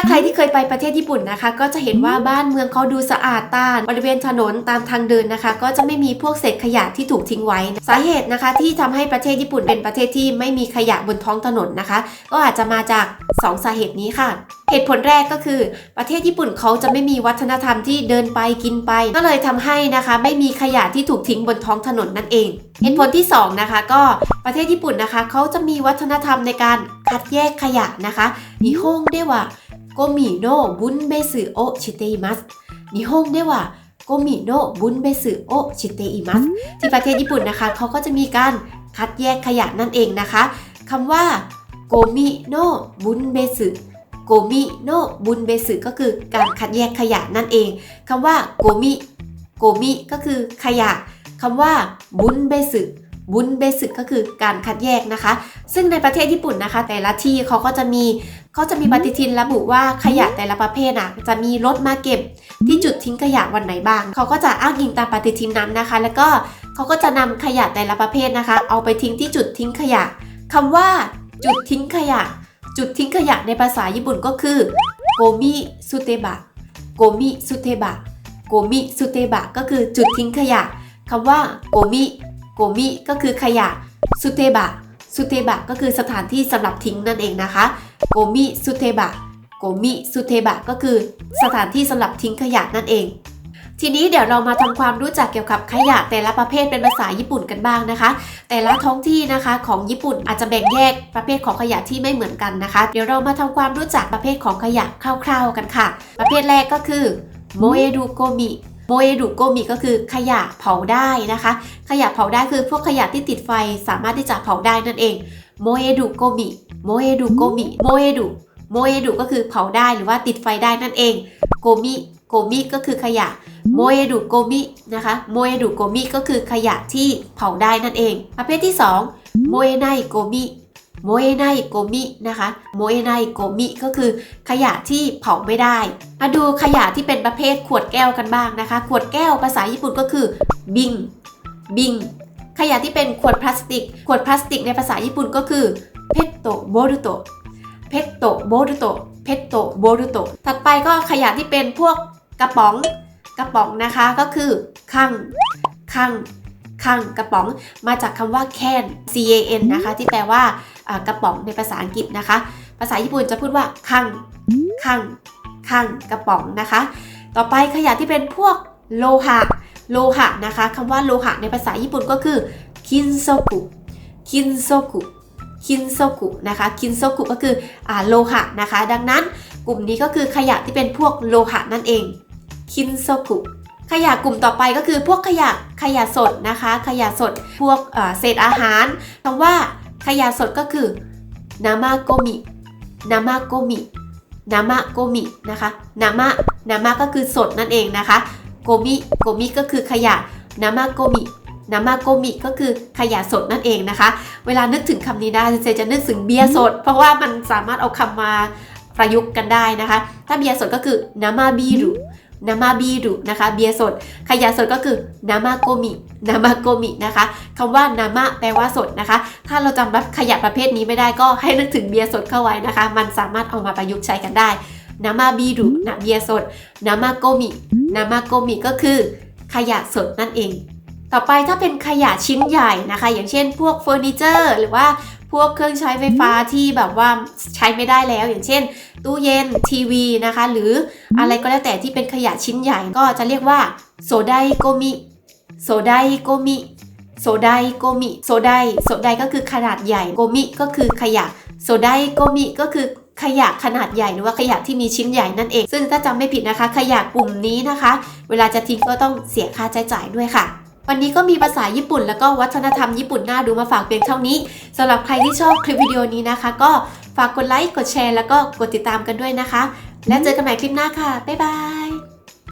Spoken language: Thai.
าใครที่เคยไปประเทศญี่ปุ่นนะคะ ก็จะเห็นว่าบ้านเมืองเขาดูสะอาดตาบริเวณถนนตามทางเดินนะคะ ก็จะไม่มีพวกเศษขยะที่ถูกทิ้งไว้ สาเหตุนะคะที่ทำให้ประเทศญี่ปุ่นเป็นประเทศที่ไม่มีขยะบนท้องถนนนะคะ ก็อาจจะมาจาก 2 สาเหตุนี้ค่ะเหตุผลแรกก็คือประเทศญี่ปุ่นเขาจะไม่มีวัฒนธรรมที่เดินไปกินไป ก็เลยทำให้นะคะ ไม่มีขยะที่ถูกทิ้งบนท้องถนนนั่นเองเหตุผลที่สองนะคะ ก็ประเทศญี่ปุ่นนะคะเขาจะมีวัฒนธรรมในการคัดแยกขยะนะคะนิฮงเดวะ โกมิโนบุนเบสึโอชิเตอิมัสนิฮงเดวะโกมิโนบุนเบสึโอชิเตอิมัสที่ประเทศญี่ปุ่นนะคะ เขาก็จะมีการคัดแยกขยะนั่นเองนะคะคำว่าโกมิโนบุนเบสึโกมิโนบุนเบสึก็คือการคัดแยกขยะนั่นเองคำว่าโกมิโกมิก็คือขยะคำว่าบุนเบสึบุนเบสึก็คือการคัดแยกนะคะ ซึ่งในประเทศญี่ปุ่นนะคะ แต่ละที่เขาก็จะมี เขาจะมีปฏิทินระบุว่าขยะแต่ละประเภทอะจะมีรถมาเก็บที่จุดทิ้งขยะวันไหนบ้าง เขาก็จะอ้างอิงตามปฏิทินนั้นนะคะ แล้วก็เขาก็จะนำขยะแต่ละประเภทนะคะ เอาไปทิ้งที่จุดทิ้งขยะคำว่า จุดทิ้งขยะ จุดทิ้งขยะในภาษาญี่ปุ่นก็คือโกมิสุเตบะโกมิสุเตบะโกมิสุเตบะก็คือจุดทิ้งขยะคำว่าโกมิโกมิก็คือขยะสุเตบะสุเทบะก็คือสถานที่สำหรับทิ้งนั่นเองนะคะ โกมิสุเทบะโกมิสุเทบะก็คือ สถานที่สำหรับทิ้งขยะนั่นเอง ทีนี้เดี๋ยวเรามาทำความรู้จักเกี่ยวกับขยะแต่ละประเภทเป็นภาษาญี่ปุ่นกันบ้างนะคะ แต่ละท้องที่นะคะของญี่ปุ่นอาจจะแบ่งแยกประเภทของขยะที่ไม่เหมือนกันนะคะ เดี๋ยวเรามาทำความรู้จักประเภทของขยะคร่าว ๆกันค่ะ ประเภทแรกก็คือโมเอดูโกมิโมเอดูโกมิก็คือขยะเผาได้นะคะ ขยะเผาได้คือพวกขยะที่ติดไฟสามารถที่จะเผาได้นั่นเองโมเอดุโกมิ โมเอดุโกมิโมเอดุโมเอดุก็คือเผาได้หรือว่าติดไฟได้นั่นเองโกมิโกมิก็คือขยะโมเอดุโกมินะคะโมเอดุโกมิก็คือขยะที่เผาได้นั่นเอง ประเภทที่2โมเอไนโกมิโมเอไนโกมินะคะโมเอไนโกมิก็คือขยะที่เผาไม่ได้ มาดูขยะที่เป็นประเภทขวดแก้วกันบ้างนะคะ ขวดแก้วภาษาญี่ปุ่นก็คือบิงบิงขยะที่เป็นขวดพลาสติก ขวดพลาสติกในภาษาญี่ปุ่นก็คือเพ โตโบรุโตเพตโตโบรุโตเพตโตโบรุโตถัดไปก็ขยะที่เป็นพวกกระป๋องกระป๋องนะคะก็คือคังคังคังกระป๋องมาจากคำว่า can c a n นะคะที่แปลว่าอ่ากระป๋องในภาษาอังกฤษนะคะ ภาษาญี่ปุ่นจะพูดว่าคังคังคังกระป๋องนะคะ ต่อไปขยะที่เป็นพวกโลหะโลหะนะคะคำว่าโลหะในภาษาญี่ปุ่นก็คือคินโซกุคินโซกุ คินโซกุนะคะคินโซกุก็คืออโลหะนะคะ ดังนั้นกลุ่มนี้ก็คือขยะที่เป็นพวกโลหะนั่นเองคินโซกุขยะกลุ่มต่อไปก็คือพวกขยะขยะสดนะคะ ขยะสดพวกเอ่อเศษอาหารคำว่าขยะสดก็คือนามาโกมินามาโกมินามาโกมินะคะนามะนามะก็คือสดนั่นเองนะคะโกมิโกมิก็คือขยะนามาโกมินามาโกมิก็คือขยะสดนั่นเองนะคะ เวลานึกถึงคำนี้ได้เซจะนึกถึงเบียร์สด เพราะว่ามันสามารถเอาคำมาประยุกต์กันได้นะคะ ถ้าเบียร์สดก็คือนามาบีรุนามาบีรุนะคะ เบียร์สด ขยะสดก็คือนามาโกมินามาโกมินะคะคำว่านามะแปลว่าสดนะคะ ถ้าเราจำแบบขยะประเภทนี้ไม่ได้ก็ให้นึกถึงเบียร์สดเข้าไว้นะคะ มันสามารถเอามาประยุกต์ใช้กันได้นามาบีรุนะเบียร์สดนามาโกมินามาโกมิก็คือขยะสดนั่นเอง ต่อไปถ้าเป็นขยะชิ้นใหญ่นะคะ อย่างเช่น พวกเฟอร์นิเจอร์หรือว่าพวกเครื่องใช้ไฟฟ้าที่แบบว่าใช้ไม่ได้แล้ว อย่างเช่น ตู้เย็นทีวีนะคะ หรืออะไรก็แล้วแต่ที่เป็นขยะชิ้นใหญ่ก็จะเรียกว่าโซไดโกมิโซไดโกมิโซไดโกมิโซไดโซไดก็คือขนาดใหญ่โกมิก็คือขยะโซไดโกมิก็คือขยะขนาดใหญ่หรือว่าขยะที่มีชิ้นใหญ่นั่นเอง ซึ่งถ้าจำไม่ผิดนะคะ ขยะกลุ่มนี้นะคะ เวลาจะทิ้งก็ต้องเสียค่าใช้จ่ายด้วยค่ะ วันนี้ก็มีภาษาญี่ปุ่น แล้วก็วัฒนธรรมญี่ปุ่นน่าดูมาฝากเพียงเท่านี้สำหรับใครที่ชอบคลิปวิดีโอนี้นะคะ ก็ฝากกดไลค์กดแชร์ แล้วก็กดติดตามกันด้วยนะคะ แล้วเจอกันใหม่คลิปหน้าค่ะบ๊ายบาย